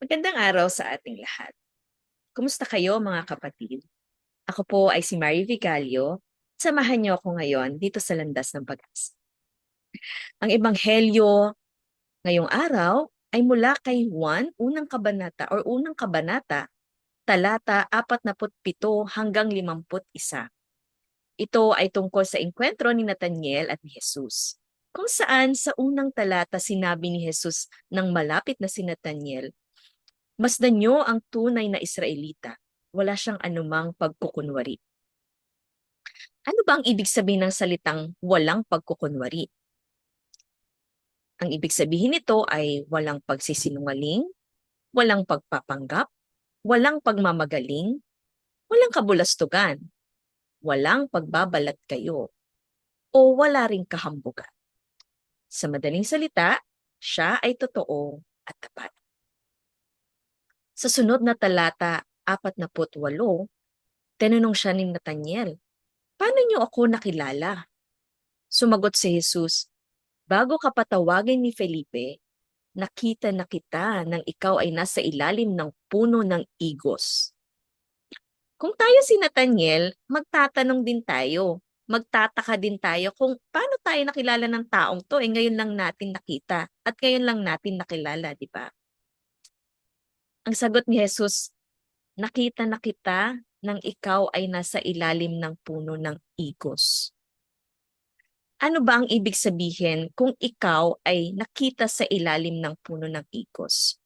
Magandang araw sa ating lahat. Kumusta kayo mga kapatid? Ako po ay si Mary Vigalio. Samahan niyo ako ngayon dito sa Landas ng Pag-asa. Ang ebanghelyo ngayong araw ay mula kay Juan, unang kabanata or unang kabanata, talata 47 hanggang 51. Ito ay tungkol sa engkwentro ni Nathaniel at ni Jesus. Kung saan sa unang talata sinabi ni Jesus nang malapit na si Nathaniel, Masdan niyo ang tunay na Israelita. Wala siyang anumang pagkukunwari. Ano ba ang ibig sabihin ng salitang walang pagkukunwari? Ang ibig sabihin nito ay walang pagsisinungaling, walang pagpapanggap, walang pagmamagaling, walang kabulastugan, walang pagbabalat kayo, o wala ring kahambugan. Sa madaling salita, siya ay totoo at tapat. Sa sunod na talata 48, tinanong siya ni Nathaniel, Paano niyo ako nakilala? Sumagot si Jesus, Bago ka patawagin ni Felipe, nakita na kita nang ikaw ay nasa ilalim ng puno ng igos. Kung tayo si Nathaniel, magtatanong din tayo. Magtataka din tayo kung paano tayo nakilala ng taong to. Eh ngayon lang natin nakita at ngayon lang natin nakilala, di ba? Ang sagot ni Jesus, nakita na kita nang ikaw ay nasa ilalim ng puno ng igos. Ano ba ang ibig sabihin kung ikaw ay nakita sa ilalim ng puno ng igos?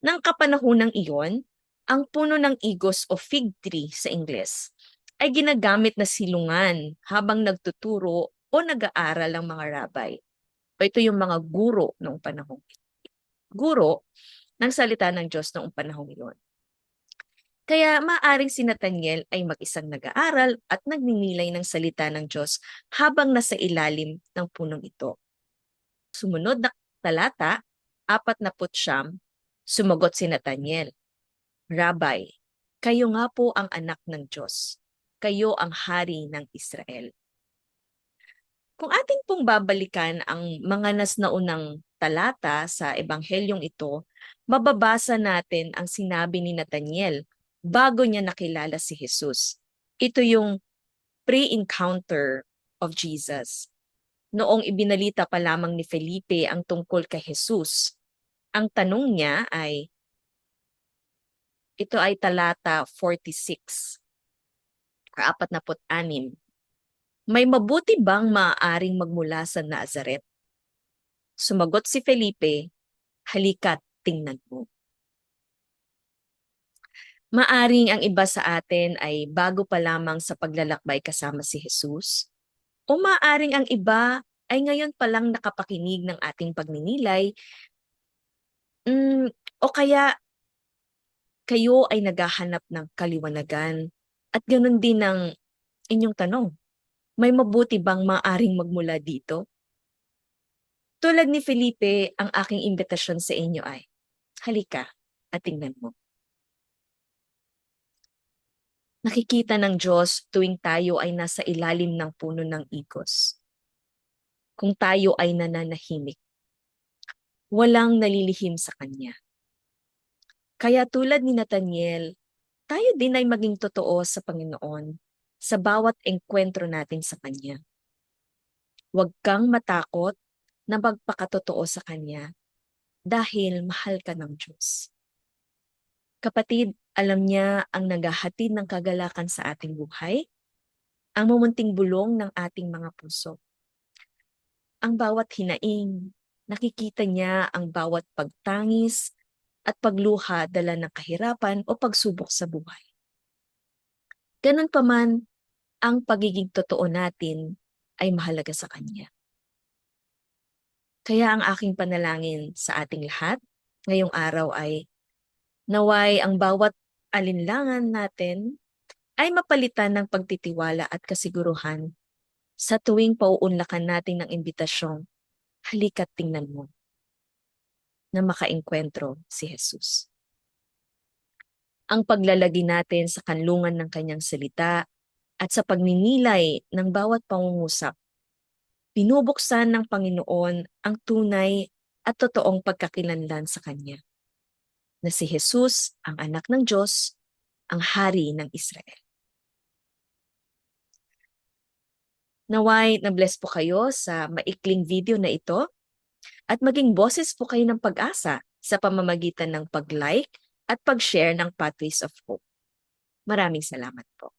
Nang kapanahonang iyon, ang puno ng igos o fig tree sa Ingles ay ginagamit na silungan habang nagtuturo o nag-aaral ang mga rabay. O ito yung mga guro noong panahong ito. Guro ng salita ng Diyos noong panahong iyon. Kaya maaring si Nathaniel ay mag-isang nag-aaral at nagninilay ng salita ng Diyos habang nasa ilalim ng punong ito. Sumunod na talata, apat na putsyam, sumagot si Nathaniel, Rabbi, kayo nga po ang anak ng Diyos. Kayo ang hari ng Israel. Kung atin pong babalikan ang mga nasnaunang talata sa ebanghelyong ito, mababasa natin ang sinabi ni Nathaniel bago niya nakilala si Jesus. Ito yung pre-encounter of Jesus. Noong ibinalita pa lamang ni Felipe ang tungkol kay Jesus, ang tanong niya ay, ito ay talata 46, kaapat na anim. May mabuti bang maaaring magmula sa Nazaret? Sumagot si Felipe, halika't tingnan mo. Maaring ang iba sa atin ay bago pa lamang sa paglalakbay kasama si Jesus, o maaring ang iba ay ngayon pa lang nakapakinig ng ating pagninilay, mm, o kaya kayo ay naghahanap ng kaliwanagan at ganun din ang inyong tanong. May mabuti bang maaring magmula dito? Tulad ni Felipe, ang aking imbitasyon sa inyo ay, halika at tingnan mo. Nakikita ng Diyos tuwing tayo ay nasa ilalim ng puno ng igos. Kung tayo ay nananahimik, walang nalilihim sa Kanya. Kaya tulad ni Nathaniel, tayo din ay maging totoo sa Panginoon sa bawat engkwentro natin sa Kanya. Huwag kang matakot na magpakatotoo sa Kanya dahil mahal ka ng Diyos. Kapatid, alam niya ang naghahatid ng kagalakan sa ating buhay, ang mumunting bulong ng ating mga puso. Ang bawat hinaing, nakikita niya ang bawat pagtangis at pagluha dala ng kahirapan o pagsubok sa buhay. Ganun pa man, ang pagiging totoo natin ay mahalaga sa Kanya. Kaya ang aking panalangin sa ating lahat ngayong araw ay naway ang bawat alinlangan natin ay mapalitan ng pagtitiwala at kasiguruhan sa tuwing pauunlakan natin ng imbitasyon, halika't tingnan mo na makaengkwentro si Jesus. Ang paglalagi natin sa kanlungan ng kanyang salita at sa pagninilay ng bawat pangungusap, binubuksan ng Panginoon ang tunay at totoong pagkakilanlan sa Kanya. na si Jesus ang anak ng Diyos, ang hari ng Israel. Naway na-bless po kayo sa maikling video na ito at maging boses po kayo ng pag-asa sa pamamagitan ng pag-like at pag-share ng Pathways of Hope. Maraming salamat po.